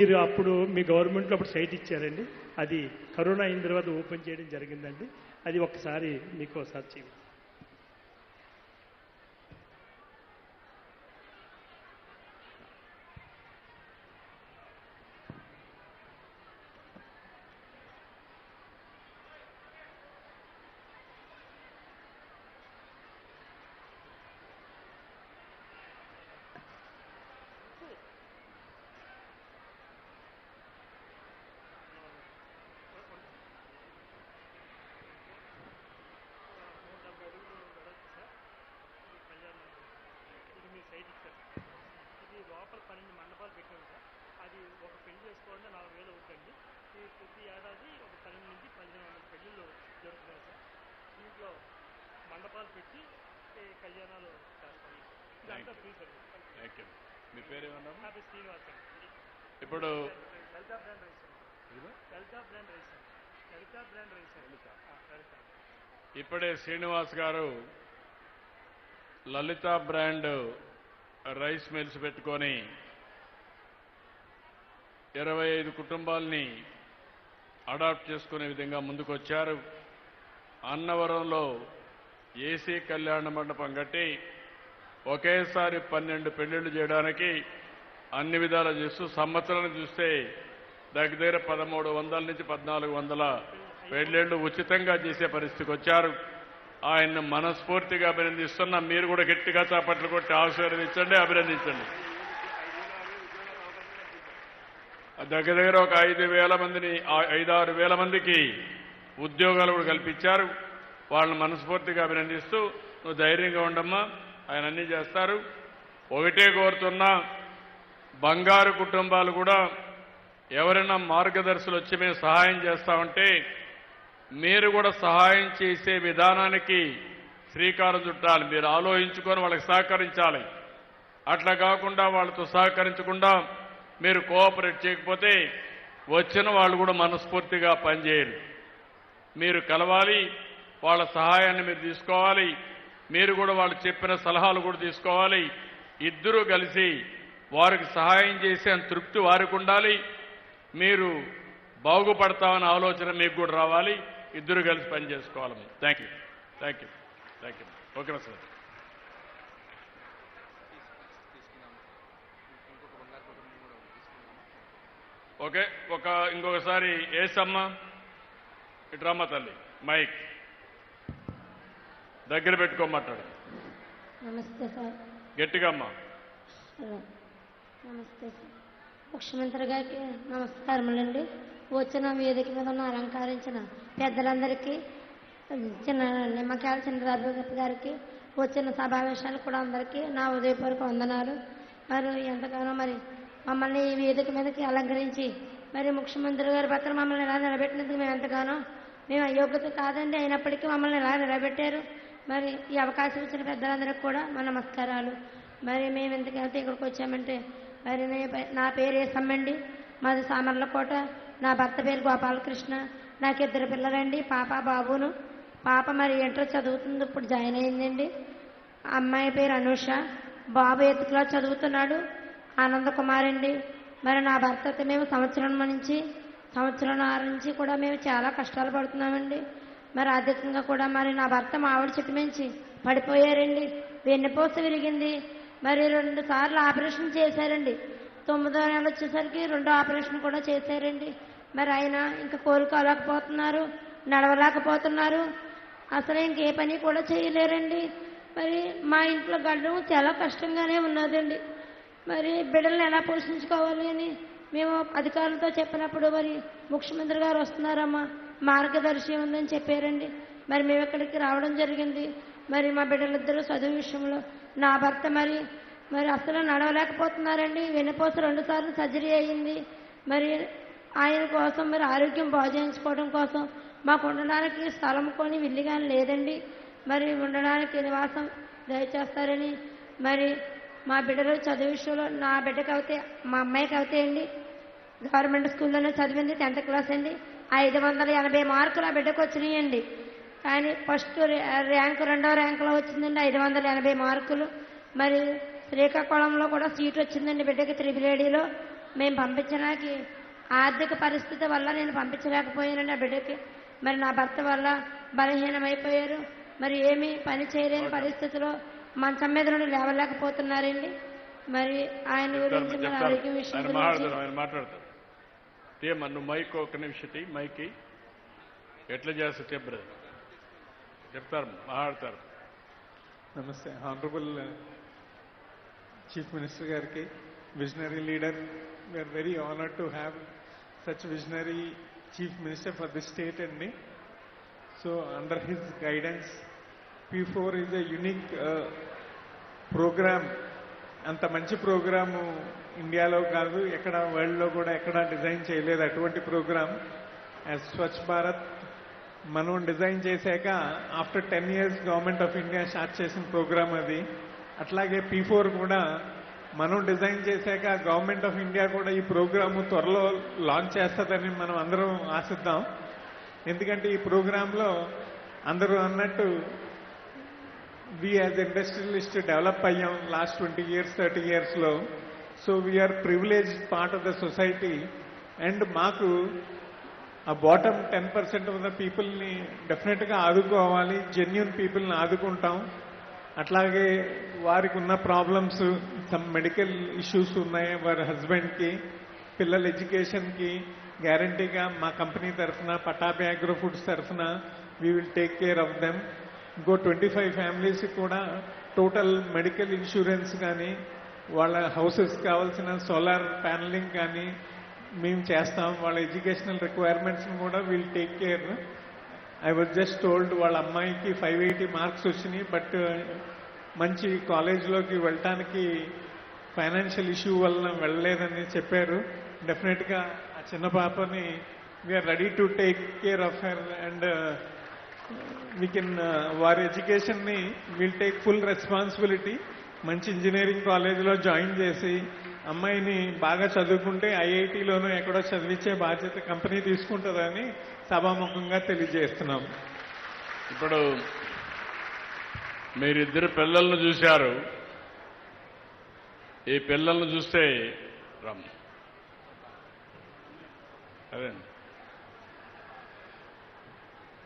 మీరు అప్పుడు మీ గవర్నమెంట్లో అప్పుడు సైట్ ఇచ్చారండి. అది కరోనా అయిన తర్వాత ఓపెన్ చేయడం జరిగిందండి. అది ఒకసారి మీకు ఒకసారి చేయండి ఇది మీ సైట్ ఇచ్చారు ఇది లోపల పన్నెండు మండపాలు పెట్టాము సార్ అది ఒక పెళ్ళి చేసుకోవాలంటే నాలుగు వేలు అవుతుంది ఈ ప్రతి ఏడాది ఒక పన్నెండు నుంచి పదిహేను వందల పెళ్ళిళ్ళు జరుగుతున్నాయి సార్ దీంట్లో మండపాలు పెట్టి కళ్యాణాలు చేస్తాం ఇదంతా ఫ్రీ సర్వీస్. థ్యాంక్ యూ మీ పేరు ఏమన్నారు నా పేరు శ్రీనివాస్ అండి. ఇప్పుడు లలితా బ్రాండ్ రైస్ అండి. లలితా బ్రాండ్ రైస్ అండి. లలితా బ్రాండ్ రైస్ అండి. ఆ, లలితా. ఇప్పుడే శ్రీనివాస్ గారు లలిత బ్రాండ్ రైస్ మిల్స్ పెట్టుకొని ఇరవై ఐదు కుటుంబాలని అడాప్ట్ చేసుకునే విధంగా ముందుకొచ్చారు. అన్నవరంలో ఏసీ కళ్యాణ మండపం కట్టి ఒకేసారి పన్నెండు పెళ్ళిళ్ళు చేయడానికి అన్ని విధాలు చేస్తూ సంవత్సరాన్ని చూస్తే దగ్గర దగ్గర పదమూడు వందల నుంచి పద్నాలుగు వందల పెళ్ళిళ్ళు ఉచితంగా చేసే పరిస్థితికి వచ్చారు. ఆయన్ని మనస్ఫూర్తిగా అభినందిస్తున్నా. మీరు కూడా గట్టిగా చాపట్లు కొట్టి ఆశీర్వదించండి అభినందించండి. దగ్గర దగ్గర ఒక ఐదు వేల మందిని ఐదారు వేల మందికి ఉద్యోగాలు కూడా కల్పించారు. వాళ్ళని మనస్ఫూర్తిగా అభినందిస్తూ నువ్వు ధైర్యంగా ఉండమ్మా ఆయన అన్నీ చేస్తారు. ఒకటే కోరుతున్నా బంగారు కుటుంబాలు కూడా ఎవరైనా మార్గదర్శులు వచ్చి మేము సహాయం చేస్తామంటే మీరు కూడా సహాయం చేసే విధానానికి శ్రీకారం చుట్టాలి. మీరు ఆలోచించుకొని వాళ్ళకి సహకరించాలి. అట్లా కాకుండా వాళ్ళతో సహకరించకుండా మీరు కోఆపరేట్ చేయకపోతే వచ్చిన వాళ్ళు కూడా మనస్ఫూర్తిగా పనిచేయరు. మీరు కలవాలి వాళ్ళ సహాయాన్ని మీరు తీసుకోవాలి మీరు కూడా వాళ్ళు చెప్పిన సలహాలు కూడా తీసుకోవాలి. ఇద్దరూ కలిసి వారికి సహాయం చేసే తృప్తి వారికి ఉండాలి. మీరు బాగుపడతామన్న ఆలోచన మీకు కూడా రావాలి. ఇద్దరు కలిసి పని మీరు thank you thank you thank you okay sir okay ఒక ఇంకొకసారి ఏసమ్మా. ఇట్రమ్మ తల్లి మైక్. దగ్గర పెట్టుకోమాట్లాడు నమస్తే సార్. గట్టిగా అమ్మా. నమస్తే సార్. ముఖ్యమంత్రి గారికి నమస్కారములండి. వచ్చిన వేదిక మీద ఉన్న అలంకరించిన పెద్దలందరికీ చిన్న నిమ్మకాయల చంద్రబాబు గారికి వచ్చిన సమావేశాలు కూడా అందరికీ నా ఉదయపూర్వక వందనాలు. మరి ఎంతగానో మరి మమ్మల్ని ఈ వేదిక మీదకి అలంకరించి మరి ముఖ్యమంత్రి గారి పక్కన మమ్మల్ని ఇలా నిలబెట్టినందుకు మేము ఎంతగానో మేము అయోగ్యత కాదండి. అయినప్పటికీ మమ్మల్ని ఇలా నిలబెట్టారు? మరి ఈ అవకాశం ఇచ్చిన పెద్దలందరికీ కూడా మా నమస్కారాలు. మరి మేము ఎందుకంటే ఇక్కడికి వచ్చామంటే మరి నా పేరు ఏసమ్మండి. మాది సామర్లకోట. నా భర్త పేరు గోపాలకృష్ణ. నాకు ఇద్దరు పిల్లలండి పాప బాబును. పాప మరి ఇంటర్ చదువుతుంది ఇప్పుడు జాయిన్ అయిందండి. అమ్మాయి పేరు అనూష. బాబు ఎత్తుకులా క్లాస్ చదువుతున్నాడు. ఆనంద కుమార్ అండి మరి నా భర్తతో మేము సంవత్సరం నుంచి సంవత్సరం నుంచి కూడా మేము చాలా కష్టాలు పడుతున్నామండి. మరి ఆర్థికంగా కూడా మరి నా భర్త మామిడి చెట్టు మించి పడిపోయారండి. వెన్నుపూస విరిగింది. మరి రెండు సార్లు ఆపరేషన్ చేశారండి. తొమ్మిదో నెల వచ్చేసరికి రెండో ఆపరేషన్ కూడా చేశారండి. మరి ఆయన ఇంకా కోలుకోలేకపోతున్నారు నడవలేకపోతున్నారు. అసలు ఇంకే పని కూడా చేయలేరండి. మరి మా ఇంట్లో గడ్డం చాలా కష్టంగానే ఉన్నదండి. మరి బిడ్డల్ని ఎలా పోషించుకోవాలి అని మేము అధికారులతో చెప్పినప్పుడు మరి ముఖ్యమంత్రి గారు వస్తున్నారమ్మా మార్గదర్శి ఉందని చెప్పారండి. మరి మేము ఇక్కడికి రావడం జరిగింది. మరి మా బిడ్డలిద్దరూ చదువు విషయంలో నా భర్త మరి మరి అసలు నడవలేకపోతున్నారండి. వెన్నుపోస రెండు సార్లు సర్జరీ అయ్యింది. మరి ఆయన కోసం మరి ఆరోగ్యం బాగు చేయించుకోవడం కోసం మాకు ఉండడానికి స్థలం కొని విల్లిగా లేదండి. మరి ఉండడానికి నివాసం దయచేస్తారని మరి మా బిడ్డలు చదువు విషయంలో నా బిడ్డకి మా అమ్మాయికి అవుతాయండి అండి. గవర్నమెంట్ స్కూల్లోనే చదివింది టెన్త్ క్లాస్ అండి. ఐదు వందల ఎనభై మార్కులు ఆ బిడ్డకు వచ్చినాయండి. కానీ ఫస్ట్ ర్యాంక్ రెండో ర్యాంకులో వచ్చిందండి ఐదు వందల ఎనభై మార్కులు. మరి శ్రీకాకుళంలో కూడా సీట్ వచ్చిందండి బిడ్డకి త్రిబులేడీలో మేము పంపించడానికి ఆర్థిక పరిస్థితి వల్ల నేను పంపించలేకపోయానండి ఆ బిడ్డకి. మరి నా భర్త వల్ల బలహీనమైపోయారు. మరి ఏమీ పని చేయలేని పరిస్థితిలో మంచం మీద నుండి లేవలేకపోతున్నారండి. మరి ఆయన గురించి ఆరోగ్యం విషయం గురించి మాట్లాడతారు. ఆయన మాట్లాడతారు నువ్వు మైక్ ఒక నిమిషం మైకి. ఎట్లా చేస్తా బ్రదర్. చెప్తారు మాట్లాడతారు. నమస్తే హానరబుల్ చీఫ్ మినిస్టర్ గారికి visionary leader we are very honoured to have such visionary chief minister for the state అండి. So under his guidance P four is a unique program అంత మంచి ప్రోగ్రాము ఇండియాలో కాదు ఎక్కడ వరల్డ్లో కూడా ఎక్కడ డిజైన్ చేయలేదు. అటువంటి ప్రోగ్రామ్ యాజ్ స్వచ్ఛ భారత్ మనం డిజైన్ చేశాక after ten years government of India start చేసిన ప్రోగ్రామ్ అది. అట్లాగే పీ ఫోర్ కూడా మనం డిజైన్ చేశాక గవర్నమెంట్ ఆఫ్ ఇండియా కూడా ఈ ప్రోగ్రామ్ త్వరలో లాంచ్ చేస్తుందని మనం అందరం ఆశిద్దాం. ఎందుకంటే ఈ ప్రోగ్రాంలో అందరూ అన్నట్టు వి యాజ్ ఇండస్ట్రియలిస్ట్ డెవలప్ అయ్యాం లాస్ట్ ట్వంటీ ఇయర్స్ థర్టీ ఇయర్స్లో so we are privilege part of the society and మాకు ఆ బాటమ్ టెన్ పర్సెంట్ ఉన్న పీపుల్ని డెఫినెట్గా ఆదుకోవాలి జెన్యున్ పీపుల్ని ఆదుకుంటాం. అట్లాగే వారికి ఉన్న ప్రాబ్లమ్స్ సమ్ మెడికల్ ఇష్యూస్ ఉన్నాయి వారి హస్బెండ్కి పిల్లల ఎడ్యుకేషన్కి గ్యారంటీగా మా కంపెనీ తరఫున పటాపి అగ్రో ఫుడ్స్ తరఫున we will take care of them ఇంకో ట్వంటీ ఫైవ్ ఫ్యామిలీస్కి కూడా టోటల్ మెడికల్ ఇన్సూరెన్స్ కానీ వాళ్ళ హౌసెస్ కావాల్సిన సోలార్ ప్యానలింగ్ కానీ మేము చేస్తాం వాళ్ళ ఎడ్యుకేషనల్ రిక్వైర్మెంట్స్ని కూడా we'll take care I was just told వాళ్ళ అమ్మాయికి ఫైవ్ ఎయిటీ మార్క్స్ వచ్చినాయి బట్ మంచి కాలేజ్లోకి వెళ్ళటానికి ఫైనాన్షియల్ ఇష్యూ వల్ల వెళ్ళలేదని చెప్పారు. డెఫినెట్గా ఆ చిన్న పాపని we are ready to take care of her and we can వారి ఎడ్యుకేషన్ని విల్ టేక్ ఫుల్ రెస్పాన్సిబిలిటీ మంచి ఇంజనీరింగ్ కాలేజీలో జాయిన్ చేసి అమ్మాయిని బాగా చదువుకుంటే ఐఐటిలోనూ ఎక్కడో చదివించే బాధ్యత కంపెనీ తీసుకుంటుందని సభాముఖంగా తెలియజేస్తున్నాం. ఇప్పుడు మీరిద్దరు పిల్లలను చూశారు. ఈ పిల్లలను చూస్తే రమ్. అదే.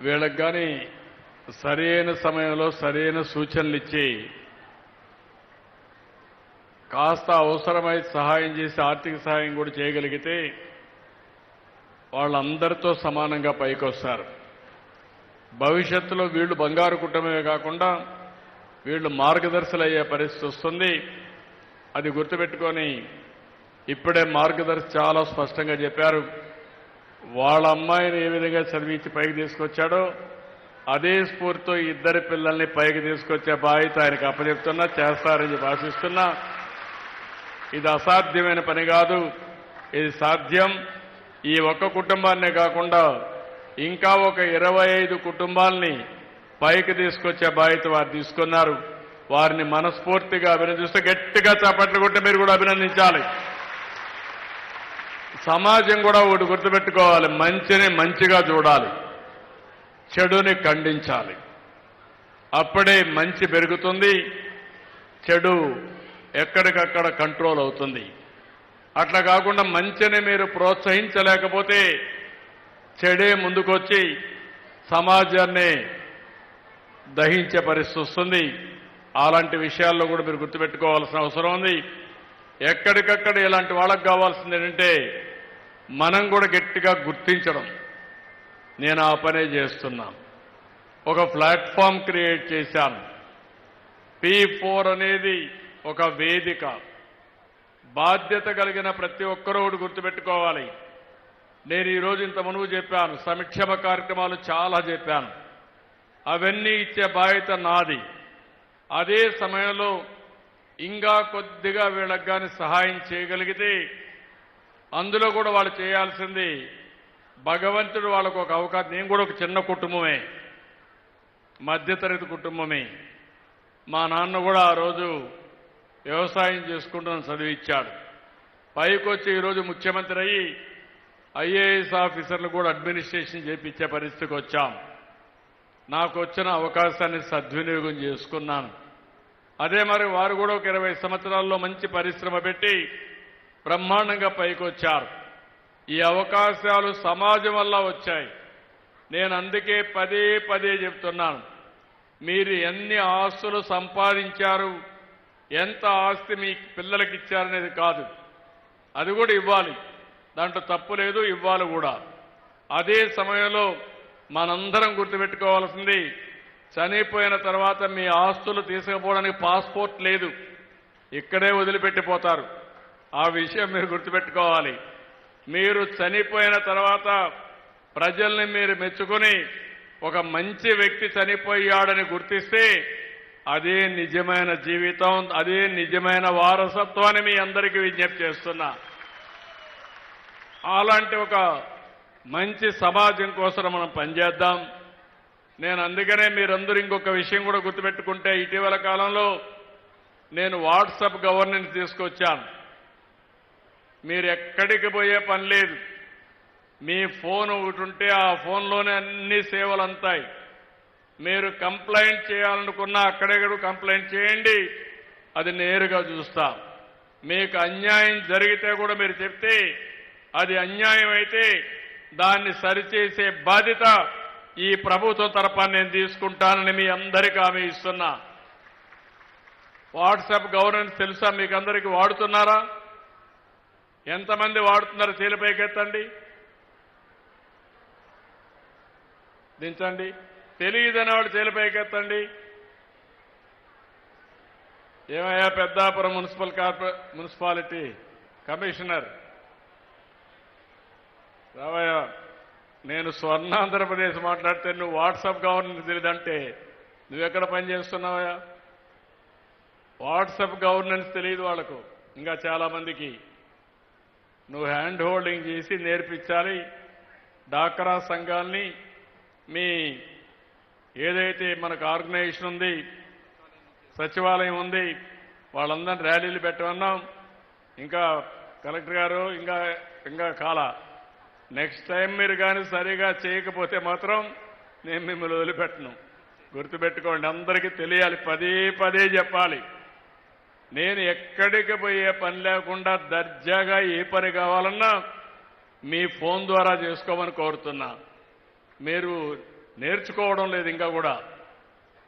వీళ్ళకి కానీ సరైన సమయంలో సరైన సూచనలు ఇచ్చి కాస్త అవసరమైతే సహాయం చేసి ఆర్థిక సహాయం కూడా చేయగలిగితే వాళ్ళందరితో సమానంగా పైకొస్తారు. భవిష్యత్తులో వీళ్ళు బంగారు కుటుంబమే కాకుండా వీళ్ళు మార్గదర్శులు అయ్యే పరిస్థితి వస్తుంది. అది గుర్తుపెట్టుకొని ఇప్పుడే మార్గదర్శి చాలా స్పష్టంగా చెప్పారు. వాళ్ళ అమ్మాయిని ఏ విధంగా చదివించి పైకి తీసుకొచ్చాడో అదే స్ఫూర్తితో ఇద్దరి పిల్లల్ని పైకి తీసుకొచ్చే బాధ్యత ఆయనకు అప్పచెప్తున్నా చేస్తారని చెప్పి ఆశిస్తున్నా. ఇది అసాధ్యమైన పని కాదు. ఇది సాధ్యం. ఈ ఒక్క కుటుంబాన్నే కాకుండా ఇంకా ఒక ఇరవై ఐదు కుటుంబాలని పైకి తీసుకొచ్చే బాధ్యత వారు తీసుకున్నారు. వారిని మనస్ఫూర్తిగా అభినందిస్తూ గట్టిగా చప్పట్లు కొట్టి మీరు కూడా అభినందించాలి. సమాజం కూడా ఒకటి గుర్తుపెట్టుకోవాలి. మంచిని మంచిగా చూడాలి. చెడుని ఖండించాలి. అప్పుడే మంచి పెరుగుతుంది. చెడు ఎక్కడికక్కడ కంట్రోల్ అవుతుంది. అట్లా కాకుండా మంచిని మీరు ప్రోత్సహించలేకపోతే చెడే ముందుకొచ్చి సమాజాన్ని దహించే పరిస్థితి వస్తుంది. అలాంటి విషయాల్లో కూడా మీరు గుర్తుపెట్టుకోవాల్సిన అవసరం ఉంది. ఎక్కడికక్కడ ఇలాంటి వాళ్ళకు కావాల్సింది ఏంటంటే మనం కూడా గట్టిగా గుర్తించడం. నేను ఆ పనే చేస్తున్నా. ఒక ప్లాట్ఫామ్ క్రియేట్ చేశాను. పీ ఫోర్ అనేది ఒక వేదిక. బాధ్యత కలిగిన ప్రతి ఒక్కరూ ఒకటి గుర్తుపెట్టుకోవాలి. నేను ఈరోజు ఇంత మునుగు చెప్పాను. సంక్షేమ కార్యక్రమాలు చాలా చెప్పాను. అవన్నీ ఇచ్చే బాధ్యత నాది. అదే సమయంలో ఇంకా కొద్దిగా వీళ్ళకి కానీ సహాయం చేయగలిగితే అందులో కూడా వాళ్ళు చేయాల్సింది భగవంతుడు వాళ్ళకు ఒక అవకాశం. నేను కూడా ఒక చిన్న కుటుంబమే. మధ్యతరగతి కుటుంబమే. మా నాన్న కూడా ఆ రోజు వ్యవసాయం చేసుకుంటున్న చదివిచ్చాడు పైకి వచ్చి ఈరోజు ముఖ్యమంత్రి అయ్యి ఐఏఎస్ ఆఫీసర్లు కూడా అడ్మినిస్ట్రేషన్ చేపించే పరిస్థితికి వచ్చాం. నాకు వచ్చిన అవకాశాన్ని సద్వినియోగం చేసుకున్నాను. అదే మరి వారు కూడా ఒక ఇరవై సంవత్సరాల్లో మంచి పరిశ్రమ పెట్టి బ్రహ్మాండంగా పైకొచ్చారు. ఈ అవకాశాలు సమాజం వల్ల వచ్చాయి. నేను అందుకే పదే పదే చెప్తున్నాను. మీరు ఎన్ని ఆస్తులు సంపాదించారు ఎంత ఆస్తి మీ పిల్లలకి ఇచ్చారనేది కాదు. అది కూడా ఇవ్వాలి. దాంట్లో తప్పు లేదు ఇవ్వాలి కూడా. అదే సమయంలో మనందరం గుర్తుపెట్టుకోవాల్సింది చనిపోయిన తర్వాత మీ ఆస్తులు తీసుకుపోవడానికి పాస్పోర్ట్ లేదు. ఇక్కడే వదిలిపెట్టిపోతారు. ఆ విషయం మీరు గుర్తుపెట్టుకోవాలి. మీరు చనిపోయిన తర్వాత ప్రజల్ని మీరు మెచ్చుకొని ఒక మంచి వ్యక్తి చనిపోయాడని గుర్తిస్తే అదే నిజమైన జీవితం అదే నిజమైన వారసత్వాన్ని మీ అందరికీ విజ్ఞప్తి చేస్తున్నా. అలాంటి ఒక మంచి సమాజం కోసం మనం పనిచేద్దాం. నేను అందుకనే మీరందరూ ఇంకొక విషయం కూడా గుర్తుపెట్టుకుంటే ఇటీవల కాలంలో నేను వాట్సాప్ గవర్నెన్స్ తీసుకొచ్చాను. మీరు ఎక్కడికి పోయే పని లేదు. మీ ఫోన్ ఒకటి ఉంటే ఆ ఫోన్లోనే అన్ని సేవలు అంతాయి. మీరు కంప్లైంట్ చేయాలనుకున్నా అక్కడెక్కడ కంప్లైంట్ చేయండి. అది నేరుగా చూస్తా. మీకు అన్యాయం జరిగితే కూడా మీరు చెప్తే అది అన్యాయం అయితే దాన్ని సరిచేసే బాధ్యత ఈ ప్రభుత్వం తరఫున నేను తీసుకుంటానని మీ అందరికీ హామీ ఇస్తున్నా. వాట్సాప్ గవర్నెన్స్ తెలుసా మీకు అందరికీ వాడుతున్నారా? ఎంతమంది వాడుతున్నారు చేలిపైకెత్తండి? దించండి. తెలియదని వాడు చేలిపైకెత్తండి ఏమయ్యా పెద్దాపురం మున్సిపల్ కార్పొరే మున్సిపాలిటీ కమిషనర్? రావయ్య నేను స్వర్ణ ఆంధ్రప్రదేశ్ మాట్లాడితే నువ్వు వాట్సాప్ గవర్నెన్స్ తెలియదంటే నువ్వెక్కడ పనిచేస్తున్నావయ్యా వాట్సాప్ గవర్నెన్స్ తెలియదు వాళ్ళకు ఇంకా చాలా మందికి. నువ్వు హ్యాండ్ హోల్డింగ్ చేసి నేర్పించాలి. డాక్రా సంఘాల్ని మీ ఏదైతే మనకు ఆర్గనైజేషన్ ఉంది సచివాలయం ఉంది వాళ్ళందరినీ ర్యాలీలు పెట్టమన్నాం. ఇంకా కలెక్టర్ గారు ఇంకా ఇంకా కాల. నెక్స్ట్ టైం మీరు కానీ సరిగా చేయకపోతే మాత్రం నేను మిమ్మల్ని వదిలిపెట్టను. గుర్తుపెట్టుకోండి అందరికీ తెలియాలి పదే పదే చెప్పాలి. నేను ఎక్కడికి పోయే పని లేకుండా దర్జాగా ఏ పని కావాలన్నా మీ ఫోన్ ద్వారా చేసుకోమని కోరుతున్నా. మీరు నేర్చుకోవడం లేదు ఇంకా కూడా.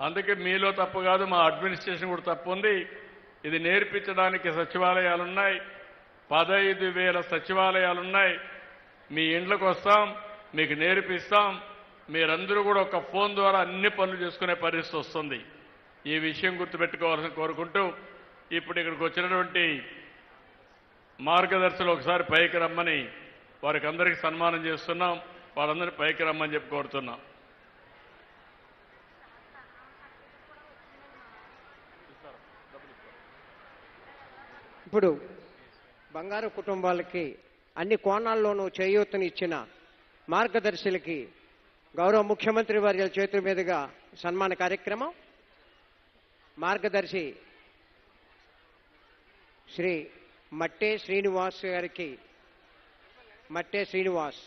అందుకే మీలో తప్పు కాదు మా అడ్మినిస్ట్రేషన్ కూడా తప్పు ఉంది. ఇది నేర్పించడానికి సచివాలయాలున్నాయి. పదహైదు వేల సచివాలయాలున్నాయి. మీ ఇండ్లకు వస్తాం మీకు నేర్పిస్తాం. మీరందరూ కూడా ఒక ఫోన్ ద్వారా అన్ని పనులు చేసుకునే పరిస్థితి వస్తుంది. ఈ విషయం గుర్తుపెట్టుకోవాల్సిన కోరుకుంటూ ఇప్పుడు ఇక్కడికి వచ్చినటువంటి మార్గదర్శులు ఒకసారి పైకి రమ్మని వారికి అందరికీ సన్మానం చేస్తున్నాం. వాళ్ళందరినీ పైకి రమ్మని చెప్పి కోరుతున్నాం. ఇప్పుడు బంగారు కుటుంబాలకి అన్ని కోణాల్లోనూ చేయూతనిచ్చిన మార్గదర్శులకి గౌరవ ముఖ్యమంత్రి వర్యుల చేతుల మీదుగా సన్మాన కార్యక్రమం. మార్గదర్శి శ్రీ మట్టే శ్రీనివాస్ గారికి మట్టే శ్రీనివాస్.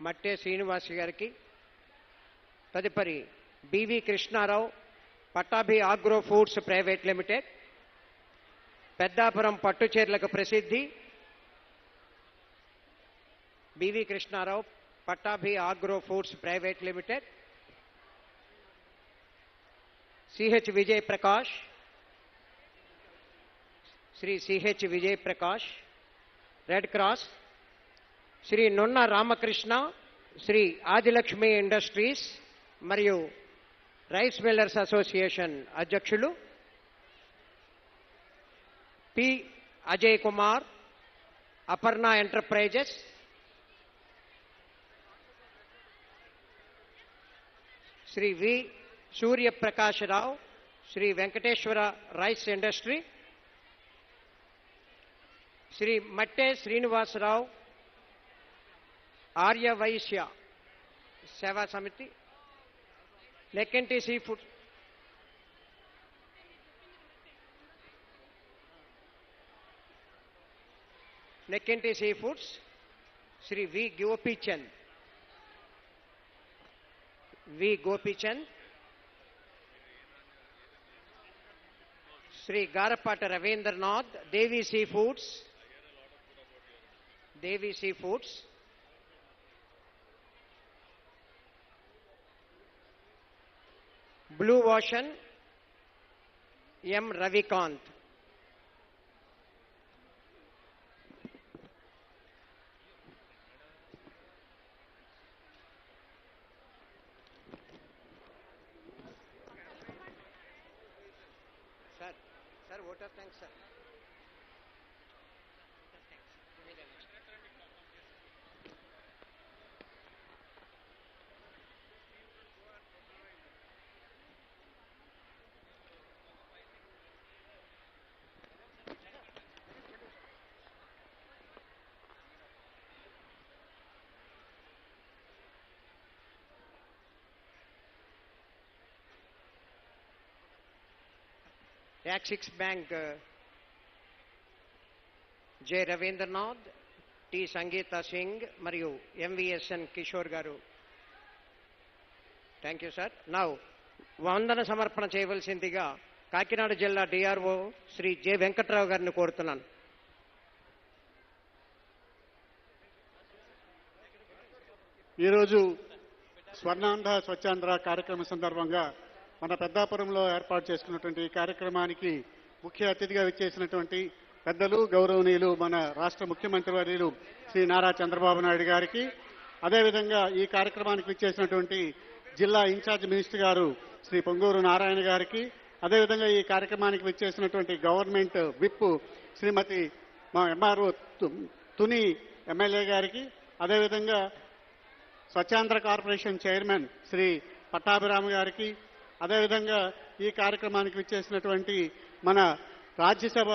మట్టే శ్రీనివాస్ గారికి తదుపరి B V Krishnarao Pattabhi agro foods private limited Peddapuram పట్టుచీరలకు ప్రసిద్ధి B V Krishnarao Pattabhi agro foods private limited C H Vijay Prakash Shri C H Vijay Prakash red cross Shri Nunna Ramakrishna Shri Adilakshmi industries మరియు rice millers association అధ్యక్షులు P Ajay Kumar Aparna enterprises Shri V Suryaprakasarao Shri Venkateswara rice industry Shri Matte Srinivasarao Aryavysya Seva Samithi लेकिन sea food लेकिन sea foods, Shri V Gopi Chand V Gopi Chand Shri Garapati Ravindranath, Devi sea foods. Devi sea foods. Blue Ocean, M. Ravikant. Axis bank uh, J Ravindranath T Sangeeta Singh మరియు M V S N Kishore గారు. Thank you sir నా వందన సమర్పణ చేయవలసిందిగా కాకినాడ జిల్లా DRO Shri J Venkatrao గారిని కోరుతున్నాను. ఈరోజు స్వర్ణాంధ్ర స్వచ్ఛాంధ్ర కార్యక్రమం సందర్భంగా మన పెద్దాపురంలో ఏర్పాటు చేసుకున్నటువంటి ఈ కార్యక్రమానికి ముఖ్య అతిథిగా విచ్చేసినటువంటి పెద్దలు గౌరవనీయులు మన రాష్ట్ర ముఖ్యమంత్రి వర్యులు శ్రీ నారా చంద్రబాబు నాయుడు గారికి అదేవిధంగా ఈ కార్యక్రమానికి విచ్చేసినటువంటి జిల్లా ఇన్ఛార్జ్ మినిస్టర్ గారు శ్రీ పొంగూరు నారాయణ గారికి అదేవిధంగా ఈ కార్యక్రమానికి విచ్చేసినటువంటి గవర్నమెంట్ విప్ శ్రీమతి మా ఎంఆర్ఓ తుని ఎమ్మెల్యే గారికి అదేవిధంగా స్వచ్ఛాంధ్ర కార్పొరేషన్ చైర్మన్ శ్రీ పట్టాభిరామ గారికి అదేవిధంగా ఈ కార్యక్రమానికి విచ్చేసినటువంటి మన రాజ్యసభ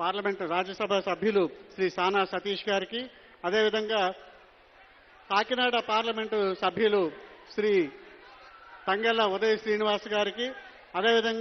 పార్లమెంట్ రాజ్యసభ సభ్యులు శ్రీ సానా సతీష్ గారికి అదేవిధంగా కాకినాడ పార్లమెంటు సభ్యులు శ్రీ తంగెల్ల ఉదయ శ్రీనివాస్ గారికి అదేవిధంగా